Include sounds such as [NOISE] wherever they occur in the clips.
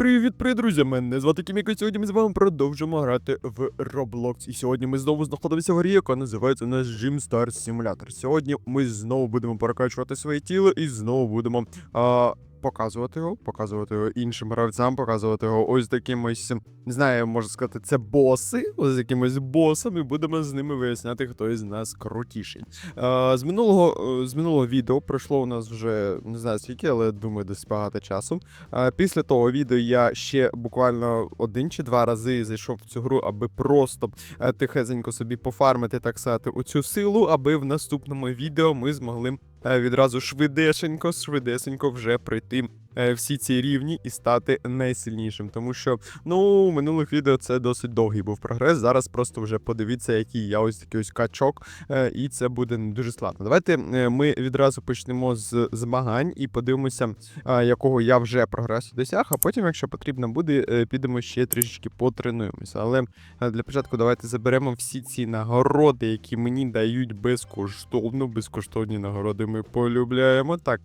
Привіт, привіт, друзі! Мене звати Кіміко. Сьогодні ми з вами продовжимо грати в Roblox. І сьогодні ми знову знаходимося в грі, яка називається наш Gym Stars Simulator. Сьогодні ми знову будемо прокачувати своє тіло і знову будемо а, показувати його, показувати його іншим гравцям, показувати його ось таким ось, не знаю, можна сказати, це боси, ось якимось босами. Будемо з ними виясняти, хто із нас крутіший. Е, з минулого е, з минулого відео пройшло у нас вже не знаю скільки, але думаю, десь багато часу. Е, після того відео я ще буквально один чи два рази зайшов в цю гру, аби просто е, тихесенько собі пофармити, так сказати, оцю силу, аби в наступному відео ми змогли відразу швидесенько, швидесенько вже пройти. Е, Всі ці рівні і стати найсильнішим, тому що ну минулих відео це досить довгий був прогрес. Зараз просто вже подивіться, який я ось такий ось качок, е, і це буде не дуже складно. Давайте е, ми відразу почнемо з змагань і подивимося, якого я вже прогресу досяг. А потім, якщо потрібно буде, підемо ще трішечки потренуємося. Але для початку давайте заберемо всі ці нагороди, які мені дають безкоштовно. Безкоштовні нагороди ми полюбляємо. Так,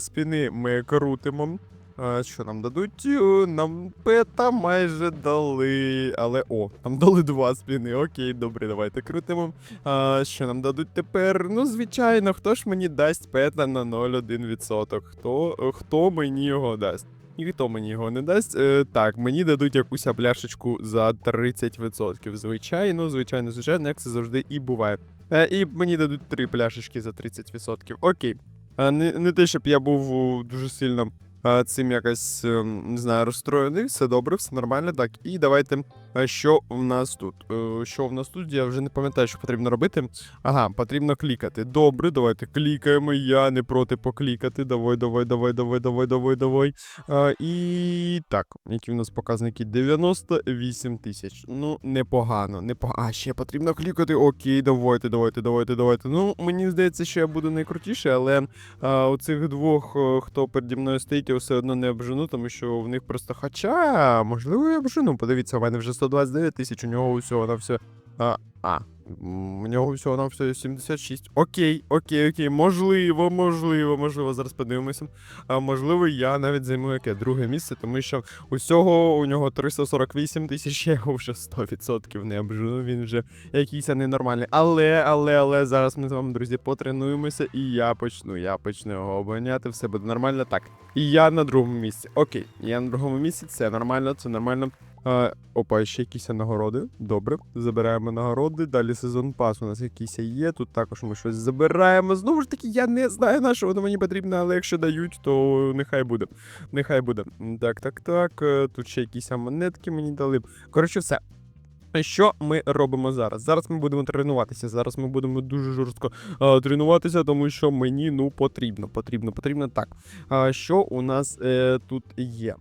спіни ми крутимо. Е, Що нам дадуть? Е, Нам пета майже дали. Але о, нам дали два спіни. Окей, добре, давайте крутимо. А, що нам дадуть тепер? Ну, звичайно, хто ж мені дасть пета на 0,1%? Хто, хто мені його дасть? Ніхто мені його не дасть. Е, так, мені дадуть якусь пляшечку за 30%. Звичайно, звичайно, звичайно, як це завжди і буває. Е, і мені дадуть три пляшечки за 30%. Окей. Не, не те, щоб я був дуже сильно цим якось, е, не знаю, розстроєний. Все добре, все нормально. Так, і давайте. Е, Що в нас тут? Е, Що в нас тут? Я вже не пам'ятаю, що потрібно робити. Ага, потрібно клікати. Добре, давайте клікаємо. Я не проти поклікати. Давай, давай, давай, давай, давай, давай, давай. А, і так, які в нас показники? 98 тисяч. Ну, непогано, непогано. А, ще потрібно клікати. Окей, давайте, давайте, давайте, давайте. Ну, мені здається, що я буду найкрутіший, але а, у цих двох, хто переді мною стоїть, я все одно не обжену, тому що в них просто хоча, можливо, я обжену. Подивіться, у мене вже 129 тисяч, у нього усього на все. А, а, у нього всього на все 76. Окей, окей, окей. Можливо, можливо, можливо. Зараз подивимося. А можливо, я навіть займу яке друге місце, тому що усього у нього 348 тисяч, я його вже 100% не обжену. Він вже якийсь ненормальний. Але, але, але зараз ми з вами, друзі, потренуємося, і я почну. Я почну його обганяти, все буде нормально. Так. І я на другому місці. Окей, я на другому місці, це нормально, це нормально. Опа, ще якісь нагороди. Добре, забираємо нагороди. Далі сезон пас у нас якийсь є. Тут також ми щось забираємо. Знову ж таки, я не знаю, на що воно мені потрібно, але якщо дають, то нехай буде. Нехай буде. Так, так, так. е, Тут ще якісь монетки мені дали. Коротше, все. Що ми робимо зараз? Зараз ми будемо тренуватися. Зараз ми будемо дуже жорстко е, тренуватися, тому що мені ну потрібно, потрібно, потрібно. Так. А що у нас е, тут є?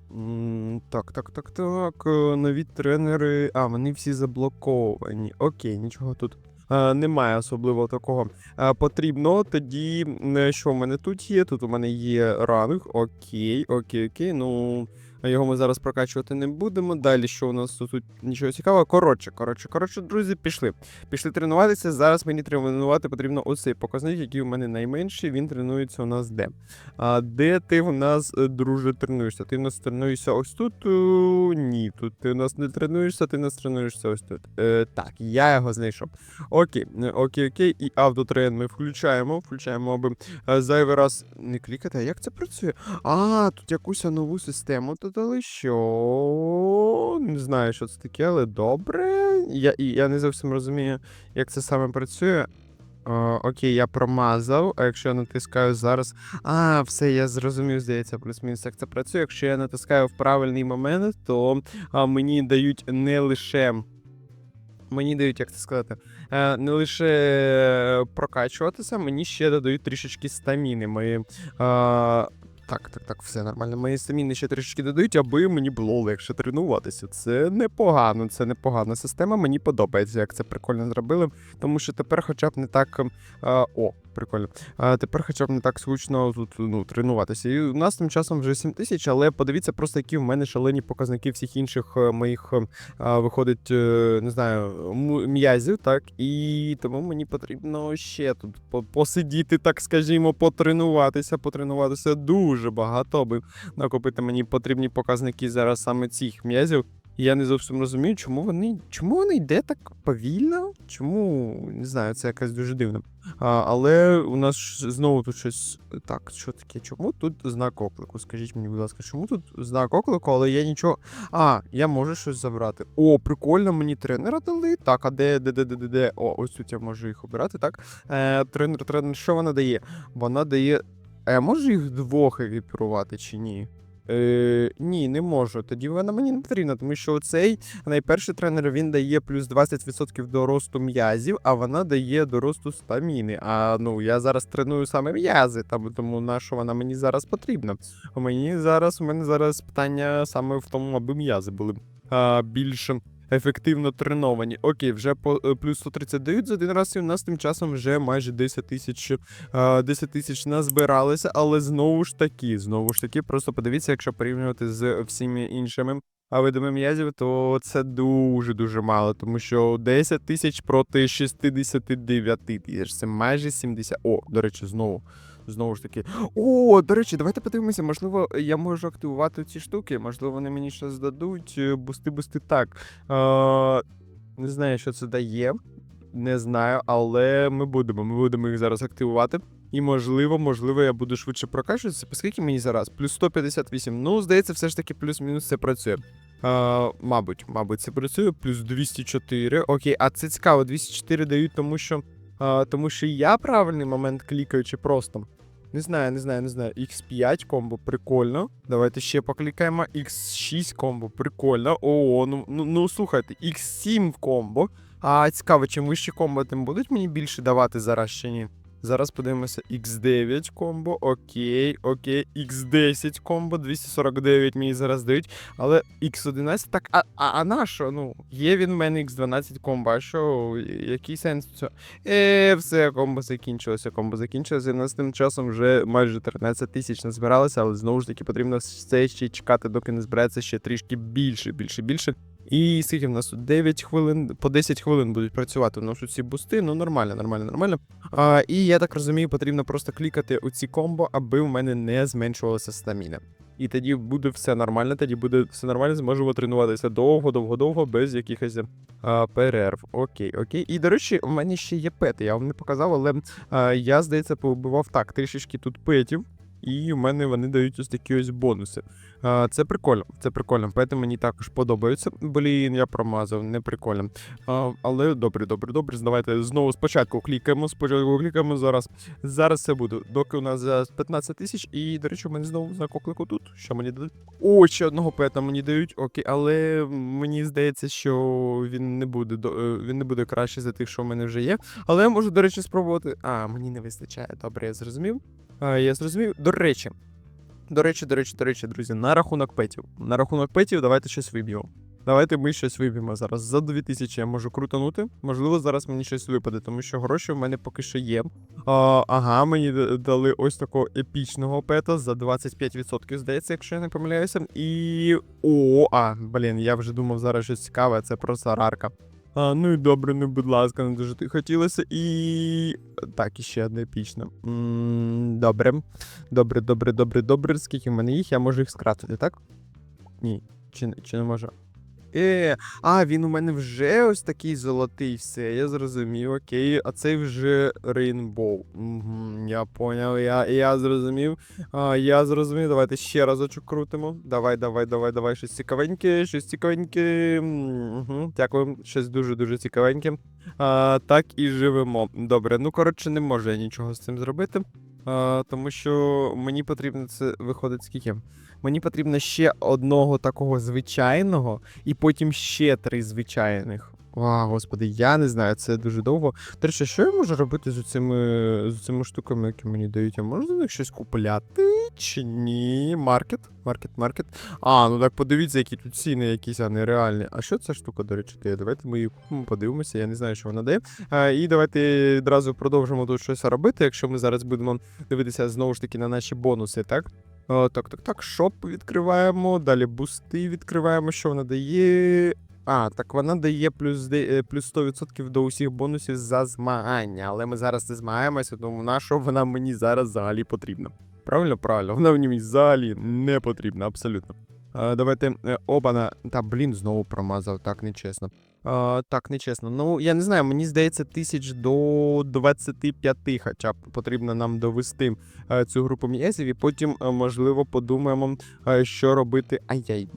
Так, так, так, так. е, Нові тренери. А, вони всі заблоковані. Окей, нічого тут. е, Немає особливо такого е, потрібно. Тоді, е, що в мене тут є? Тут у мене є ранг. Окей, окей, окей. Ну, його ми зараз прокачувати не будемо. Далі, що у нас тут, тут нічого цікавого. Коротше, коротше, коротше, друзі, пішли. Пішли тренуватися. Зараз мені тренувати потрібно оцей показник, який у мене найменший. Він тренується у нас де. А де ти в нас, е, друже, тренуєшся? Ти в нас тренуєшся ось тут? Е, Ні, тут ти у нас не тренуєшся, ти в нас тренуєшся ось тут. Е, так, я його знайшов. Окей, е, окей, окей. І автотрен ми включаємо, включаємо, аби зайвий раз не клікати. А як це працює? А, тут якусь нову систему додали, що не знаю, що це таке, але добре. Я, я не зовсім розумію, як це саме працює. О, окей, я промазав, а якщо я натискаю зараз. А, все, я зрозумів, здається, плюс-мінус, як це працює. Якщо я натискаю в правильний момент, то а, мені дають не лише. Мені дають, як це сказати, е, не лише прокачуватися, мені ще додають трішечки стаміни. Мої, так, так, так, все нормально. Мої саміни ще трішечки додають, аби мені було легше тренуватися. Це непогано, це непогана система. Мені подобається, як це прикольно зробили. Тому що тепер, хоча б не так. е, о, прикольно. А тепер хоча б не так скучно тут ну, тренуватися. І у нас тим часом вже 7 тисяч, але подивіться просто, які в мене шалені показники всіх інших е, моїх е, а, виходить, е, не знаю, м'язів, так. І тому мені потрібно ще тут по- посидіти, так скажімо, потренуватися, потренуватися дуже багато, аби накопити мені потрібні показники зараз саме цих м'язів. Я не зовсім розумію, чому вони. Чому вони йде так повільно? Чому не знаю, це якась дуже дивно. А, але у нас знову тут щось. Так, що таке? Чому тут знак оклику? Скажіть мені, будь ласка, чому тут знак оклику, але я нічого. А, я можу щось забрати. О, прикольно, мені тренера дали. Так, а де, де, де, де, де, де? О, ось тут я можу їх обирати, так? Е, тренер, тренер, що вона дає? Вона дає. Я можу їх двох екіпірувати чи ні? Е, ні, не можу. Тоді вона мені не потрібна, тому що цей найперший тренер він дає плюс 20% до росту м'язів, а вона дає до росту стаміни. А ну я зараз треную саме м'язи, там, тому на що вона мені зараз потрібна. Мені зараз у мене зараз питання саме в тому, аби м'язи були а, більш ефективно треновані. Окей, вже по е, плюс 130 дають за один раз, і у нас тим часом вже майже 10 тисяч 10 тисяч назбиралися, але знову ж таки, знову ж таки, просто подивіться, якщо порівнювати з всіма іншими а видами м'язів, то це дуже дуже мало, тому що 10 тисяч проти 69 тисяч. Це майже 70. О, до речі, знову. Знову ж таки. О, до речі, давайте подивимося. Можливо, я можу активувати ці штуки. Можливо, вони мені щось дадуть. Е, Бусти, бусти так. Е, не знаю, що це дає. Не знаю, але ми будемо. Ми будемо їх зараз активувати. І можливо, можливо, я буду швидше прокачуватися. Скільки мені зараз? Плюс 158. Ну, здається, все ж таки плюс-мінус це працює. Е, мабуть, мабуть, це працює. Плюс 204. Окей, а це цікаво. 204 дають, тому що. Е, тому що я правильний момент клікаю, чи просто. Не знаю, не знаю, не знаю. X5 комбо, прикольно. Давайте ще поклікаємо. X6 комбо, прикольно. О, ну, ну, ну слухайте, X7 комбо. А цікаво, чим вище комбо, тим будуть мені більше давати зараз чи ні? Зараз подивимося X9 комбо, окей, окей, X10 комбо, 249 мені зараз дають, але X11, так, а, а, а на що? Ну, є він в мене X12 комбо, а що, який сенс цього? Е, все, комбо закінчилося, комбо закінчилося, і нас тим часом вже майже 13 тисяч назбиралося, але знову ж таки потрібно все ще чекати, доки не збереться ще трішки більше, більше, більше. І скільки в нас тут 9 хвилин, по 10 хвилин будуть працювати у нас ці бусти, ну нормально, нормально, нормально. А, і я так розумію, потрібно просто клікати у ці комбо, аби в мене не зменшувалася стаміна. І тоді буде все нормально, тоді буде все нормально, зможемо тренуватися довго, довго, довго, без якихось а, перерв. Окей, окей. І до речі, у мене ще є пети. Я вам не показав, але а, я, здається, побивав так, трішечки тут петів. І в мене вони дають ось такі ось бонуси. Це прикольно, це прикольно. Пети мені також подобаються. Блін, я промазав, не прикольно. Але добре, добре, добре. Давайте знову спочатку клікаємо. Спочатку клікаємо зараз. Зараз це буде. Доки у нас за 15 тисяч. І, до речі, у мене знову знак оклику тут. Що мені дадуть? О, ще одного пета мені дають. Окей, але мені здається, що він не буде е, він не буде краще за тих, що в мене вже є. Але я можу, до речі, спробувати. А, мені не вистачає. Добре, я зрозумів. Я зрозумів. До речі. До речі, до речі, до речі, друзі, на рахунок петів. На рахунок петів давайте щось виб'ємо. Давайте ми щось виб'ємо зараз. За 2000 я можу крутанути. Можливо, зараз мені щось випаде, тому що гроші в мене поки що є. А, ага, мені дали ось такого епічного пета за 25%, здається, якщо я не помиляюся. І. О, а, блін, я вже думав зараз щось цікаве, це просто рарка. А, ну і добре, ну будь ласка, не дуже хотілося. І. Так, іще ще одне епічне. добре. Добре, добре, добре, добре. Скільки в мене їх, я можу їх скратити, так? Ні, чи, чи не можу? Е, а, він у мене вже ось такий золотий, все, я зрозумів, окей. А цей вже рейнбоу. Угу, я поняв, я, я зрозумів. А, я зрозумів, давайте ще разочок крутимо. Давай, давай, давай, давай, щось цікавеньке, щось цікавеньке. Угу, дякую, щось дуже-дуже цікавеньке. А, так і живемо. Добре, ну коротше, не можу я нічого з цим зробити. А, тому що мені потрібно це виходить скільки? Мені потрібно ще одного такого звичайного, і потім ще три звичайних. А, господи, я не знаю, це дуже довго. До речі, що я можу робити з цими, з цими штуками, які мені дають? А можна з них щось купляти? Чи ні? Маркет? Маркет, маркет. А, ну так подивіться, які тут ціни якісь, а не реальні. А що ця штука, до речі, дає? Давайте ми її купимо, подивимося, я не знаю, що вона дає. А, і давайте одразу продовжимо тут щось робити, якщо ми зараз будемо дивитися знову ж таки на наші бонуси, так? О, так, так, так, шоп відкриваємо, далі бусти відкриваємо, що вона дає. А, так вона дає плюс, е, плюс 100% до усіх бонусів за змагання. Але ми зараз не змагаємося, тому на що вона мені зараз взагалі потрібна. Правильно, правильно. Вона ній взагалі не потрібна, абсолютно. А, давайте е, обана. Та блін, знову промазав, так нечесно. Так, нечесно. Ну, я не знаю, мені здається, тисяч до 25 хоча б потрібно нам довести е, цю групу м'язів, і потім, е, можливо, подумаємо, е, що робити. Ай-яй.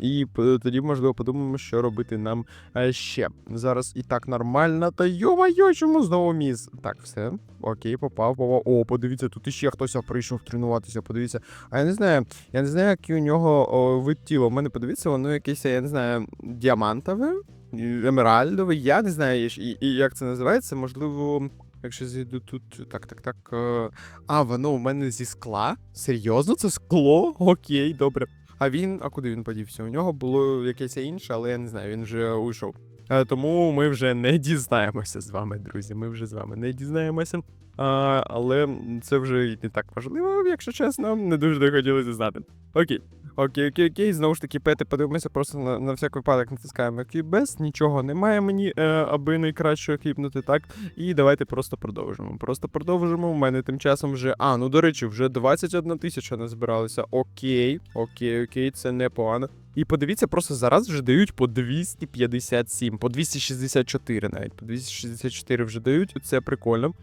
І тоді, можливо, подумаємо, що робити нам ще. Зараз і так нормально. Та йо-майо, чому знову міс? Так, все. Окей, попав, попав. О, подивіться, тут іще хтось прийшов тренуватися. Подивіться. А я не знаю, я не знаю, який у нього вид тіла. У мене подивіться, воно якесь, я не знаю, діамантове, і емеральдове. Я не знаю, і, і як це називається. Можливо, якщо зайду тут. Так, так, так. е, А, воно у мене зі скла? Серйозно, це скло? Окей, добре. А він, а куди він подівся? У нього було якесь інше, але я не знаю, він вже уйшов. Е, Тому ми вже не дізнаємося з вами, друзі. Ми вже з вами не дізнаємося. А, але це вже і не так важливо, якщо чесно, не дуже не хотілося знати. Окей. Окей, окей, окей. Знову ж таки, пети, подивимося, просто на, на всяк випадок натискаємо кібес, нічого немає мені, е, аби найкраще кліпнути, так. І давайте просто продовжимо. Просто продовжимо. У мене тим часом вже. А, ну до речі, вже 21 тисяча назбиралися. Окей, окей, окей, це непогано. І подивіться, просто зараз вже дають по 257, по 264 навіть. По 264 вже дають. Це прикольно.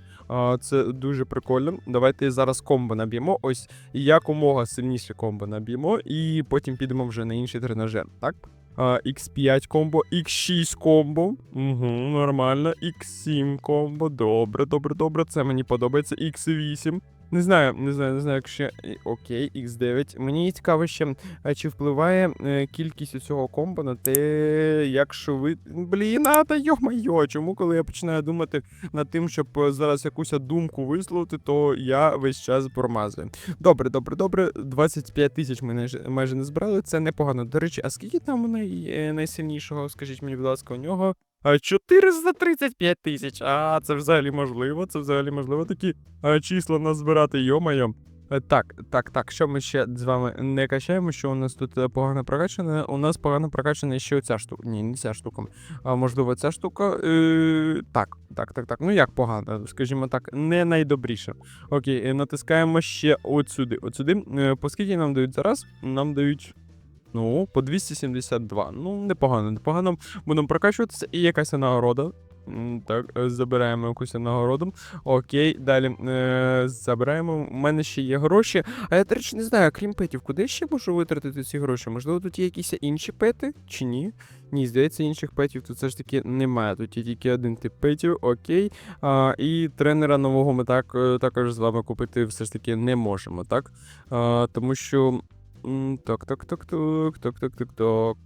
Це дуже прикольно. Давайте зараз комбо наб'ємо. Ось якомога сильніше комбо наб'ємо, і потім підемо вже на інший тренажер, так? А, X5 комбо, X6 комбо. Угу, нормально. X7 комбо. Добре, добре, добре. Це мені подобається. X8. Не знаю, не знаю, не знаю, якщо. е, Окей, X9. Мені цікаво ще, а чи впливає е, кількість цього комбо на те, якщо ви. Блін, а та йо-майо, чому, коли я починаю думати над тим, щоб е, зараз якусь думку висловити, то я весь час промазую. Добре, добре, добре. 25 тисяч ми майже- не збирали. Це непогано. До речі, а скільки там у най... е, найсильнішого? Скажіть мені, будь ласка, у нього. А, 435 тисяч. А, це взагалі можливо. Це взагалі можливо такі числа назбирати, йо-моє. Е, Так, так, так. Що ми ще з вами не качаємо? Що у нас тут е, погано прокачане? У нас погано прокачана ще оця штука. Ні, не ця штука. А можливо, ця штука. Е, так, так, так, так. Ну як погано, скажімо так, не найдобріше. Окей, е, натискаємо ще от сюди. От сюди. По скільки нам дають зараз? Нам дають. Ну, по 272. Ну, непогано, непогано. Будемо прокачуватися. І якась нагорода. Так, е, забираємо якусь нагороду. Окей, далі е, забираємо. У мене ще є гроші. А я, до речі, не знаю, крім петів, куди ще можу витратити ці гроші? Можливо, тут є якісь інші пети чи ні? Ні, здається, інших петів тут все ж таки немає. Тут є тільки один тип петів, окей. А, і тренера нового ми так, е, також з вами купити все ж таки не можемо, так? А, тому що. Так, так, так, так, так, так, так, так.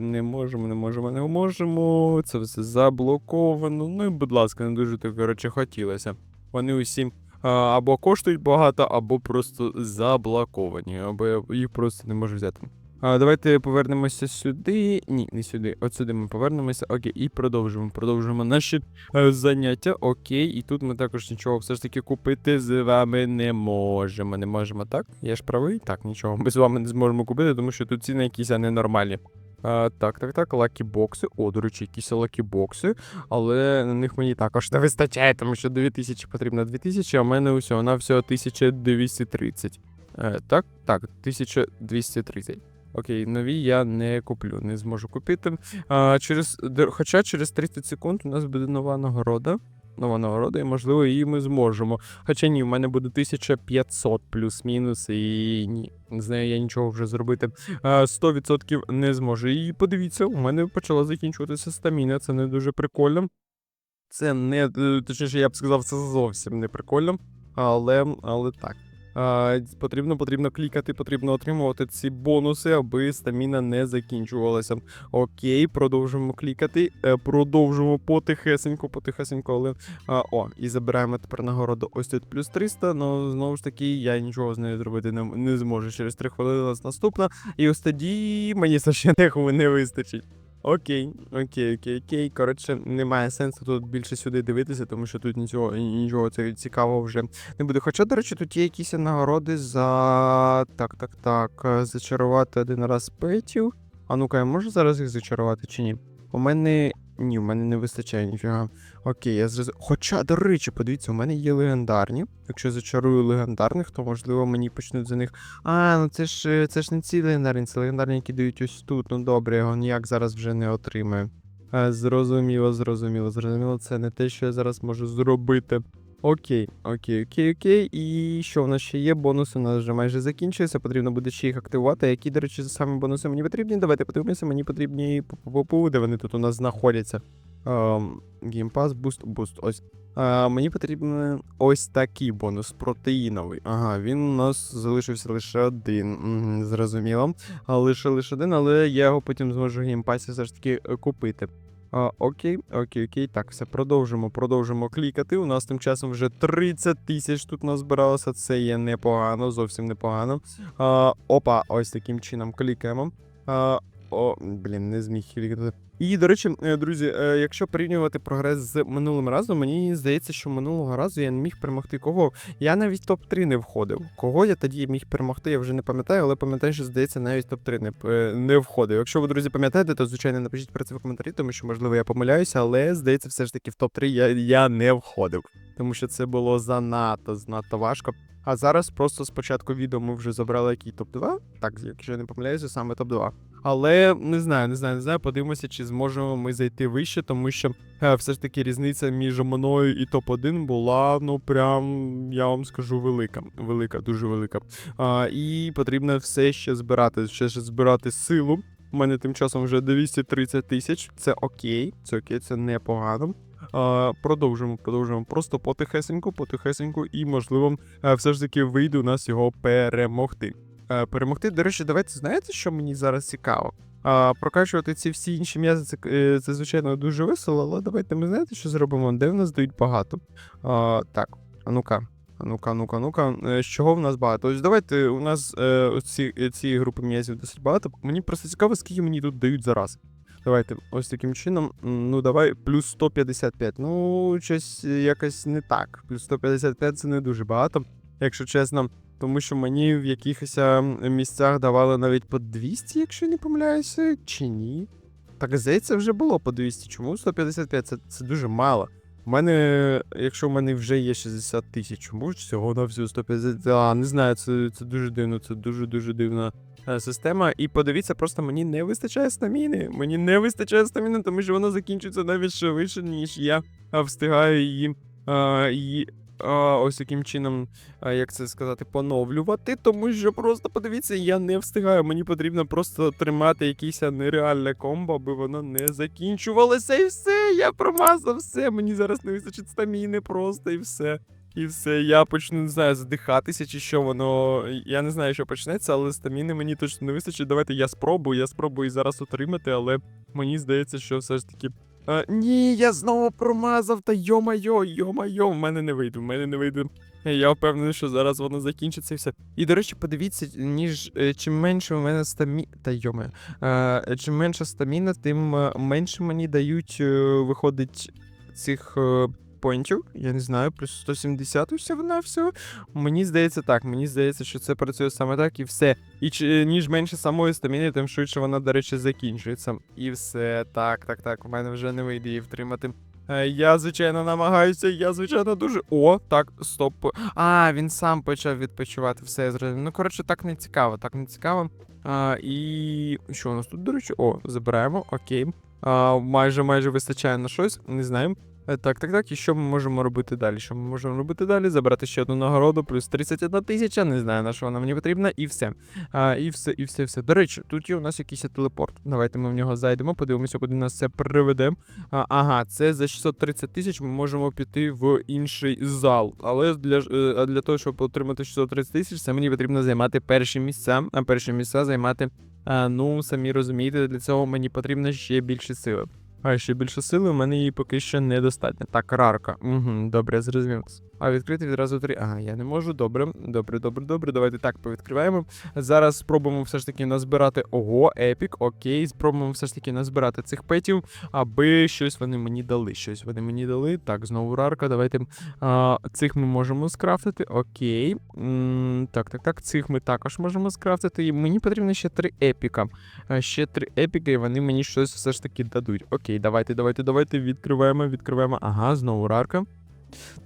Не можемо, не можемо, не можемо. Це все заблоковано. Ну і, будь ласка, не дуже так, коротше, хотілося. Вони усі або коштують багато, або просто заблоковані, або їх просто не можу взяти. А, давайте повернемося сюди. Ні, не сюди. От сюди ми повернемося. Окей, і продовжимо. Продовжимо наші е, заняття. Окей, і тут ми також нічого все ж таки купити з вами не можемо. Не можемо, так? Я ж правий? Так, нічого. Ми з вами не зможемо купити, тому що тут ціни якісь ненормальні. А, так, так, так, лакі-бокси. О, до речі, якісь лакі-бокси, але на них мені також не вистачає, тому що 2000 потрібно 2000, а в мене усього на всього 1230. Е, так, так, 1230. Окей, нові я не куплю, не зможу купити. А, через, хоча через 30 секунд у нас буде нова нагорода. Нова нагорода, і можливо її ми зможемо. Хоча ні, в мене буде 1500 плюс-мінус, і ні, з нею я нічого вже зробити а, 100% не зможу. І подивіться, у мене почала закінчуватися стаміна, це не дуже прикольно. Це не, е, точніше, я б сказав, це зовсім не прикольно. Але, але так. Потрібно, потрібно клікати, потрібно отримувати ці бонуси, аби стаміна не закінчувалася. Окей, продовжуємо клікати. Е, продовжуємо потихесенько, потихесенько, але. О, і забираємо тепер нагороду ось тут плюс 300. Ну, знову ж таки, я нічого з нею зробити не, не зможу. Через 3 хвилини у нас наступна. І ось тоді мені [LAUGHS] священного не вистачить. Окей, окей, окей, окей. Коротше, немає сенсу тут більше сюди дивитися, тому що тут нічого, нічого цікавого вже не буде. Хоча, до речі, тут є якісь нагороди за. Так, так, так. Зачарувати один раз петів. А ну-ка, я можу зараз їх зачарувати чи ні? У мене Ні, в мене не вистачає ніфіга. Окей, я зрозумів. Хоча, до речі, подивіться, у мене є легендарні. Якщо зачарую легендарних, то можливо мені почнуть за них. А, ну це ж е, це ж не ці легендарні, це легендарні, які дають ось тут. Ну добре, я його ніяк зараз вже не отримаю. Е, Зрозуміло, зрозуміло, зрозуміло. Це не те, що я зараз можу зробити. Окей, окей, окей, окей. І що в нас ще є? Бонуси у нас вже майже закінчуються. Потрібно буде ще їх активувати. Які, до речі, саме бонуси мені потрібні? Давайте подивимося, мені потрібні пу-пу-пу-пу, де вони тут у нас знаходяться. Геймпас, буст, буст. Ось. А, мені потрібен ось такий бонус протеїновий. Ага, він у нас залишився лише один. Зрозуміло. Лише лише один, але я його потім зможу в геймпасі все ж таки е, купити. А, окей, окей, окей. Так, все, продовжимо, продовжимо клікати. У нас тим часом вже 30 тисяч тут назбиралося. Це є непогано, зовсім непогано. А, опа, ось таким чином клікаємо. А, о, блін, не зміг клікати. І, до речі, е, друзі, е, якщо порівнювати прогрес з минулим разом, мені здається, що минулого разу я не міг перемогти кого. Я навіть топ-3 не входив. Кого я тоді міг перемогти, я вже не пам'ятаю, але пам'ятаю, що здається, навіть топ-3 не, е, не входив. Якщо ви, друзі, пам'ятаєте, то звичайно напишіть про це в коментарі, тому що, можливо, я помиляюся, але здається, все ж таки в топ-3 я, я не входив. Тому що це було занадто, занадто важко. А зараз просто спочатку відео ми вже забрали який топ-2. Так, якщо я не помиляюся, саме топ-2. Але не знаю, не знаю, не знаю. Подивимося, чи зможемо ми зайти вище, тому що е, все ж таки різниця між мною і топ-1 була, ну прям, я вам скажу, велика. Велика, дуже велика. А, і потрібно все ще збирати, ще ж збирати силу. У мене тим часом вже 230 тисяч. Це окей, це окей, це непогано. Продовжимо, продовжимо. Просто потихесеньку, потихесеньку, і можливо, е, все ж таки вийде у нас його перемогти. Е, перемогти. До речі, давайте знаєте, що мені зараз цікаво? А, прокачувати ці всі інші м'язи, це, е, це, звичайно, дуже весело, але давайте ми знаєте, що зробимо? Де в нас дають багато. А, так, а ну-ка. Ну-ка, ну-ка, ну-ка. З чого в нас багато? Ось давайте у нас е, ці, цієї групи м'язів досить багато. Мені просто цікаво, скільки мені тут дають зараз. Давайте, ось таким чином. Ну, давай, плюс 155. Ну, щось якось не так. Плюс 155 це не дуже багато, якщо чесно. Тому що мені в якихось місцях давали навіть по 200, якщо не помиляюся, чи ні. Так, здається, вже було по 200. Чому 155? Це, це дуже мало. У мене, якщо в мене вже є 60 тисяч, чому ж всього на всю 150? А, не знаю, це, це дуже дивно, це дуже-дуже дивна е, система. І подивіться, просто мені не вистачає стаміни. Мені не вистачає стаміни, тому що вона закінчується навіть швидше, ніж я встигаю її. А, її а, ось таким чином, як це сказати, поновлювати, тому що просто подивіться, я не встигаю. Мені потрібно просто тримати якесь нереальне комбо, аби воно не закінчувалося. І все, я промазав все. Мені зараз не вистачить стаміни просто і все. І все, я почну, не знаю, задихатися чи що воно. Я не знаю, що почнеться, але стаміни мені точно не вистачить. Давайте я спробую, я спробую зараз отримати, але мені здається, що все ж таки. А, ні, я знову промазав, та йо-майо, йо-майо, в мене не вийде, в мене не вийде. Я впевнений, що зараз воно закінчиться і все. І, до речі, подивіться, ніж е, чим менше у мене стамі... Та йоме. Е, чим менше стаміна, тим е, менше мені дають, е, виходить, цих е, поінтів. Я не знаю, плюс 170 усього на все. Мені здається так. Мені здається, що це працює саме так і все. І чи, ніж менше самої стаміни, тим швидше вона, до речі, закінчується. І все. Так, так, так. У мене вже не вийде її втримати. Е, Я, звичайно, намагаюся, я, звичайно, дуже. О, так, стоп. А, він сам почав відпочивати, все я. Ну, коротше, так не цікаво, так не цікаво. А, і що у нас тут, до речі? О, забираємо, окей. А, майже майже вистачає на щось, не знаю. Е, Так, так, так. І що ми можемо робити далі? Що ми можемо робити далі? Забрати ще одну нагороду, плюс 31 тисяча, не знаю на що вона мені потрібна, і все. А, і все, і все, все. До речі, тут є у нас якийсь телепорт. Давайте ми в нього зайдемо, подивимося, куди нас це приведе. А, ага, це за 630 тисяч ми можемо піти в інший зал. Але для, е, для того, щоб отримати 630 тисяч, це мені потрібно займати перші місця, а перші місця займати. А, ну, самі розумієте, для цього мені потрібно ще більше сили. А ще більше сили, у мене її поки що недостатньо. Так, рарка. Угу, добре, я зрозумів. А відкрити відразу три. Ага, я не можу. Добре, добре, добре, добре. Давайте так повідкриваємо. Зараз спробуємо все ж таки назбирати. Ого, епік, окей. Спробуємо все ж таки назбирати цих петів, аби щось вони мені дали. Щось вони мені дали. Так, знову рарка. Давайте. А, цих ми можемо скрафтити. Окей. м так, так, так. Цих ми також можемо скрафтити. І мені потрібно ще три епіка. Ще три епіка, і вони мені щось все ж таки дадуть. Окей. Окей, давайте, давайте, давайте. Відкриваємо, відкриваємо. Ага, знову рарка.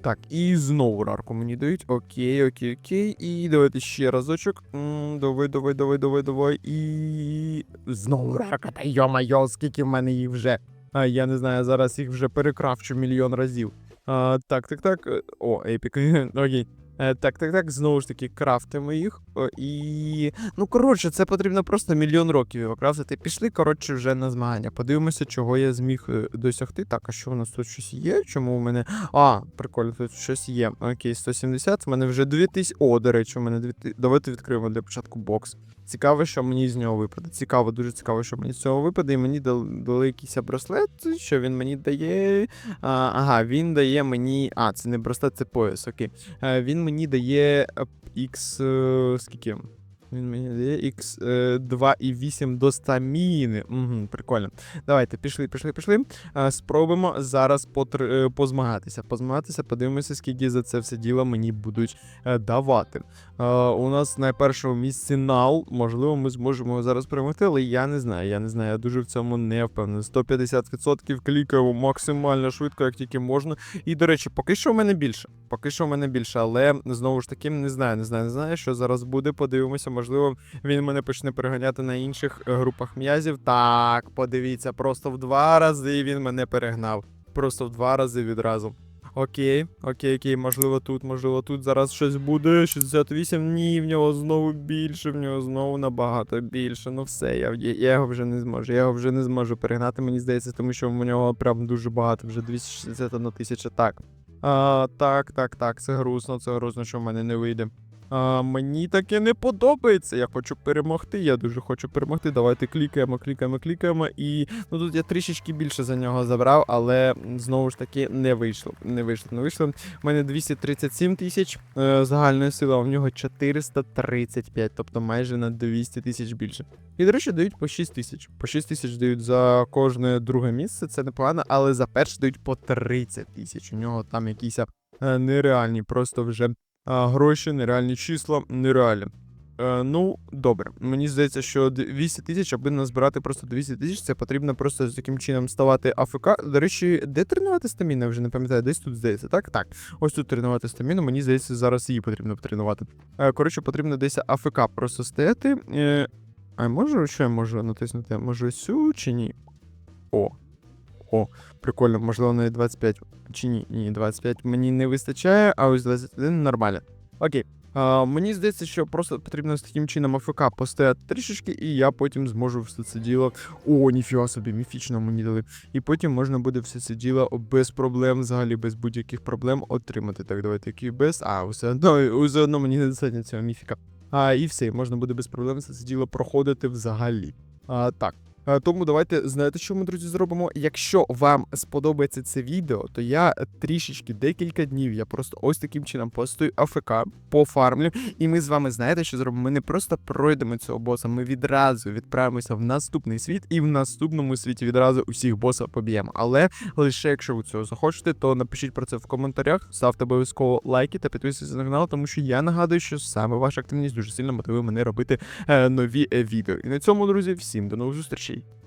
Так, і знову рарку мені дають. Окей, окей, окей. І давайте ще разочок. М, Давай, давай, давай, давай, давай. І. Знову рарка. Та йо-майо, скільки в мене їх вже. А, я не знаю, зараз їх вже перекрафчу мільйон разів. А, так, так, так. О, епік. [LAUGHS] Окей. Е, Так, так, так, знову ж таки, крафтимо їх. О, і. Ну, коротше, це потрібно просто мільйон років його. Пішли, коротше, вже на змагання. Подивимося, чого я зміг е, досягти. Так, а що у нас тут щось є? Чому у мене. А, прикольно, тут щось є. Окей, 170. У мене вже 2000. О, до речі, у мене 2000. Давайте відкриємо для початку бокс. Цікаво, що мені з нього випаде. Цікаво, дуже цікаво, що мені з цього випаде. І мені дали, якийсь браслет. Що він мені дає? А, ага, він дає мені. А, це не браслет, це пояс, окей. Е, Він мені дає X. е, Скільки? Він мені дає X 2,8 до стаміни. Угу, прикольно. Давайте, пішли, пішли, пішли. Е, Спробуємо зараз потр... е, позмагатися. Позмагатися, подивимося, скільки за це все діло мені будуть е, давати. Е, У нас на першому місці нал. Можливо, ми зможемо його зараз перемогти, але я не знаю. Я не знаю. Я дуже в цьому не впевнений. 150% клікаємо максимально швидко, як тільки можна. І, до речі, поки що в мене більше. Поки що в мене більше, але знову ж таки не знаю, не знаю, не знаю, що зараз буде. Подивимося, можливо, він мене почне переганяти на інших е, групах м'язів. Так, подивіться, просто в два рази він мене перегнав. Просто в два рази відразу. Окей, окей, окей, можливо, тут, можливо, тут зараз щось буде. 68, ні, в нього знову більше, в нього знову набагато більше. Ну все, я, я, його вже не зможу. Я його вже не зможу перегнати, мені здається, тому що в нього прям дуже багато, вже 261 тисяча. Так. А, так, так, так, це грустно, це грустно, що в мене не вийде. А, мені таке не подобається. Я хочу перемогти. Я дуже хочу перемогти. Давайте клікаємо, клікаємо, клікаємо. І ну тут я трішечки більше за нього забрав, але знову ж таки не вийшло. Не вийшло, не вийшло. У мене 237 тисяч е, загальної сили, а в нього 435, тобто майже на 200 тисяч більше. І, до речі, дають по 6 тисяч. По 6 тисяч дають за кожне друге місце, це непогано, але за перше дають по 30 тисяч. У нього там якісь е, нереальні, просто вже гроші, нереальні числа, нереальні. Е, ну, добре. Мені здається, що 200 тисяч, аби назбирати просто 200 тисяч, це потрібно просто з таким чином ставати АФК. До речі, де тренувати стаміну? Вже не пам'ятаю, десь тут здається, так? Так. Ось тут тренувати стаміну, мені здається, зараз її потрібно тренувати. Е, коротше, потрібно десь АФК просто стояти. Е, а я можу, що я можу натиснути? Можу цю чи ні? О. О, прикольно, можливо, навіть 25. Чи ні? Ні, 25 мені не вистачає, а ось 21 нормально. Окей. А, мені здається, що просто потрібно з таким чином АФК постояти трішечки, і я потім зможу все це діло. О, ніфіга собі, міфічно мені дали. І потім можна буде все це діло без проблем, взагалі без будь-яких проблем отримати. Так, давайте який. А, все одно, все одно мені недостатньо цього міфіка. А, і все, можна буде без проблем все це діло проходити взагалі. А, так. Е, Тому давайте знаєте, що ми, друзі, зробимо. Якщо вам сподобається це відео, то я трішечки декілька днів я просто ось таким чином постою АФК, пофармлю, і ми з вами знаєте, що зробимо. Ми не просто пройдемо цього боса, ми відразу відправимося в наступний світ, і в наступному світі відразу усіх боса поб'ємо. Але лише якщо ви цього захочете, то напишіть про це в коментарях, ставте обов'язково лайки та підписуйтесь на канал, тому що я нагадую, що саме ваша активність дуже сильно мотивує мене робити е, нові е, відео. І на цьому, друзі, всім до нових зустрічей. City.